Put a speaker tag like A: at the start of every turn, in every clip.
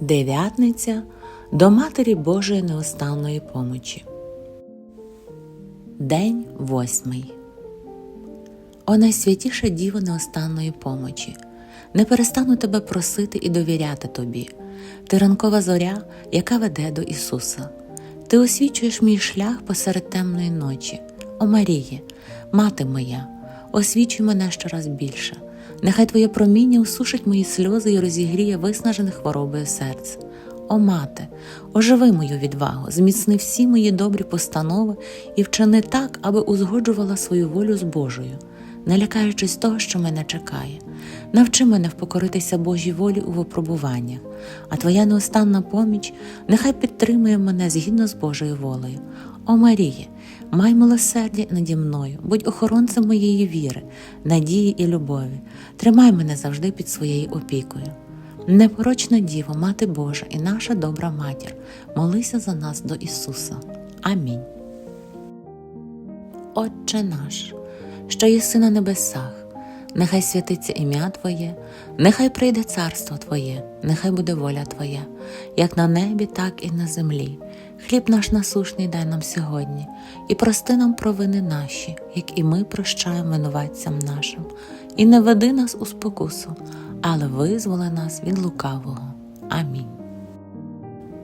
A: Дев'ятниця до Матері Божої неостанної помочі. День восьмий. О найсвятіша Діво неостанної помочі. Не перестану тебе просити і довіряти тобі. Ти ранкова зоря, яка веде до Ісуса. Ти освічуєш мій шлях посеред темної ночі. О Маріє, мати моя, освічуй мене щораз більше. Нехай Твоє проміння усушить мої сльози і розігріє виснажене хворобою серце. О мати, оживи мою відвагу, зміцни всі мої добрі постанови і вчини так, аби узгоджувала свою волю з Божою, не лякаючись того, що мене чекає. Навчи мене впокоритися Божій волі у випробуваннях, а Твоя неостанна поміч нехай підтримує мене згідно з Божою волею. О Маріє, май милосердя наді мною, будь охоронцем моєї віри, надії і любові, тримай мене завжди під своєю опікою. Непорочна Діво, Мати Божа і наша добра матір, молися за нас до Ісуса. Амінь. Отче наш, що єси на небесах, нехай святиться ім'я Твоє, нехай прийде царство Твоє, нехай буде воля Твоя, як на небі, так і на землі. Хліб наш насушний дай нам сьогодні, і прости нам провини наші, як і ми прощаємо винуватцям нашим, і не веди нас у спокусу, але визволи нас від лукавого. Амінь.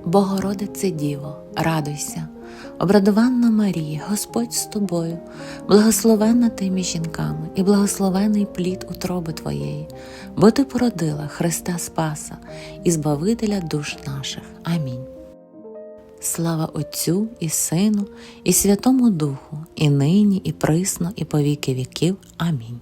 A: Богородице Діво, радуйся, обрадованна Марія, Господь з тобою, благословенна ти між жінками, і благословений плід утроби Твоєї, бо Ти породила Христа Спаса і Збавителя душ наших. Амінь. Слава Отцю і Сину, і Святому Духу, і нині, і присно, і по віки віків. Амінь.